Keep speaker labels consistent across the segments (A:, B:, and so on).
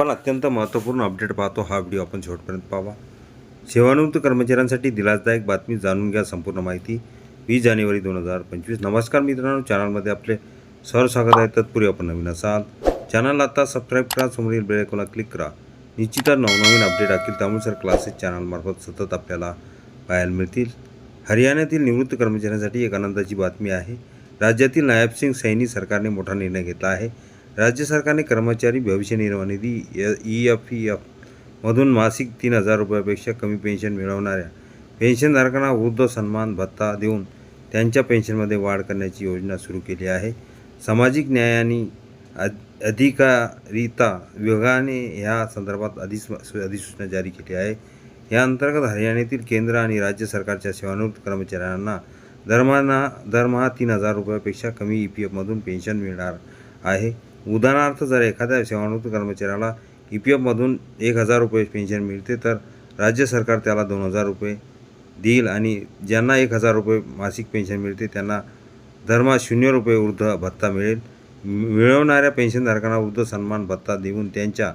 A: पण अत्यंत महत्त्वपूर्ण अपडेट पाहतो हा व्हिडिओ आपण शेवटपर्यंत पाहावा. सेवानिवृत्त कर्मचाऱ्यांसाठी दिलासदायक बातमी जाणून घ्या संपूर्ण माहिती. वीस जानेवारी दोन हजार पंचवीस. नमस्कार मित्रांनो चॅनलमध्ये आपले सर स्वागत आहे. तत्पूर्वी आपण नवीन असाल चॅनलला आता सबस्क्राईब करा समोरील बेल क्लिक करा. निश्चितच नवनवीन अपडेट टाकील त्यामुळे सर क्लासेस चॅनलमार्फत सतत आपल्याला पाहायला मिळतील. हरियाणातील निवृत्त कर्मचाऱ्यांसाठी एक आनंदाची बातमी आहे. राज्यातील नायब सिंग सैनी सरकारने मोठा निर्णय घेतला आहे. राज्य सरकारने कर्मचारी भविष्य निर्वाह निधी ई एफ ई एफ मधून मासिक तीन हजार रुपयापेक्षा कमी पेन्शन मिळवणाऱ्या पेन्शनधारकांना वृद्ध सन्मान भत्ता देऊन त्यांच्या पेन्शनमध्ये वाढ करण्याची योजना सुरू केली आहे. सामाजिक न्यायाने अधिकारिता विभागाने ह्या संदर्भात अधिस अधिसूचना जारी केली आहे. या अंतर्गत हरियाणातील केंद्र आणि राज्य सरकारच्या सेवानिवृत्त कर्मचाऱ्यांना दरमहा दरमहा तीन हजार रुपयापेक्षा कमी ई पी एफमधून पेन्शन मिळणार आहे. उदाहरणार्थ जर एखाद्या सेवानिवृत्त कर्मचाऱ्याला ई पी एफमधून एक हजार रुपये पेन्शन मिळते तर राज्य सरकार त्याला दोन हजार रुपये देईल आणि ज्यांना एक हजार रुपये मासिक पेन्शन मिळते त्यांना दरमहा शून्य रुपये वृद्ध भत्ता मिळेल. मिळवणाऱ्या पेन्शनधारकांना वृद्ध सन्मान भत्ता देऊन त्यांच्या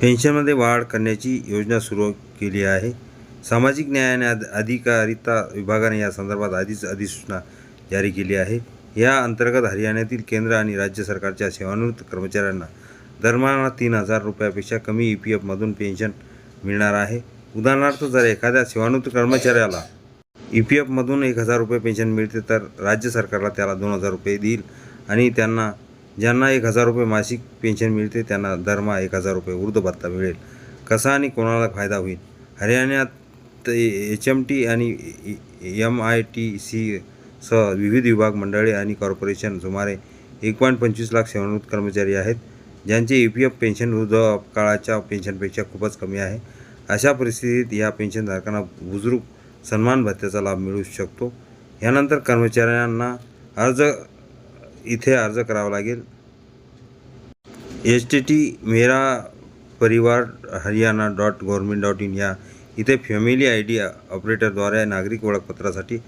A: पेन्शनमध्ये वाढ करण्याची योजना सुरू केली आहे. सामाजिक न्याय आणि अध अधिकारिता विभागाने या संदर्भात आधीच अधिसूचना जारी केली आहे. या अंतर्गत हरियाणातील केंद्र आणि राज्य सरकारच्या सेवानिवृत्त कर्मचाऱ्यांना दरमहा तीन हजार रुपयापेक्षा कमी ई पी एफमधून पेन्शन मिळणार आहे. उदाहरणार्थ जर एखाद्या सेवानिवृत्त कर्मचाऱ्याला ई पी एफमधून एक हजार रुपये पेन्शन मिळते तर राज्य सरकारला त्याला दोन हजार रुपये देईल आणि त्यांना ज्यांना एक हजार रुपये मासिक पेन्शन मिळते त्यांना दरमहा एक हजार रुपये वृद्ध भत्ता मिळेल. कसा आणि कोणाला फायदा होईल? हरियाणात एच एम टी आणि एम आय टी सी सह विविध विभाग मंडळे आणि कॉर्पोरेशन सुमारे एक पॉईंट पंचवीस लाख सेवानिवृत्त कर्मचारी आहेत ज्यांचे ई पी एफ पेन्शन वृद्ध काळाच्या पेन्शनपेक्षा खूपच कमी आहे. अशा परिस्थितीत या पेन्शनधारकांना बुजुर्ग सन्मान भत्त्याचा लाभ मिळू शकतो. यानंतर कर्मचाऱ्यांना अर्ज इथे अर्ज करावा लागेल. H T T Mera Parivar Haryana dot government dot in या इथे फॅमिली आय डी ऑपरेटरद्वारे नागरिक ओळखपत्रासाठी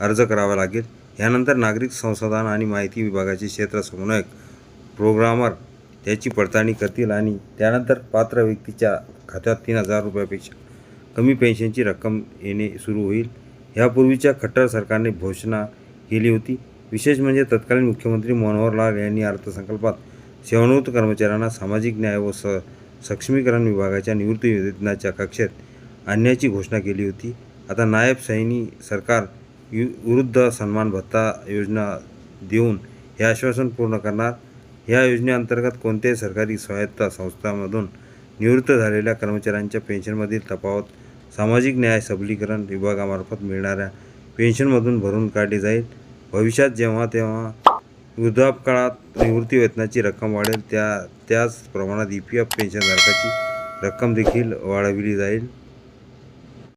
A: अर्ज करावा लागेल. यानंतर नागरिक संसाधन आणि माहिती विभागाचे क्षेत्र समन्वयक प्रोग्रामर त्याची पडताळणी करतील आणि त्यानंतर पात्र व्यक्तीच्या खात्यात तीन हजार रुपयापेक्षा कमी पेन्शनची रक्कम येणे सुरू होईल. यापूर्वीच्या खट्टर सरकारने घोषणा केली होती. विशेष म्हणजे तत्कालीन मुख्यमंत्री मनोहरलाल यांनी अर्थसंकल्पात सेवानिवृत्त कर्मचाऱ्यांना सामाजिक न्याय व स सक्षमीकरण विभागाच्या निवृत्ती योजनेच्या कक्षेत आणण्याची घोषणा केली होती. आता नायब सैनी सरकार यु वृद्ध सन्मान भत्ता योजना देऊन हे आश्वासन पूर्ण करणार. या योजनेअंतर्गत कोणत्याही सरकारी स्वायत्त संस्थांमधून निवृत्त झालेल्या कर्मचाऱ्यांच्या पेन्शनमधील तफावत सामाजिक न्याय सबलीकरण विभागामार्फत मिळणाऱ्या पेन्शनमधून भरून काढली जाईल. भविष्यात जेव्हा तेव्हा वृद्धापकाळात निवृत्ती वेतनाची रक्कम वाढेल त्या त्याच प्रमाणात ई पी एफ पेन्शनधारकाची रक्कम देखील वाढविली जाईल.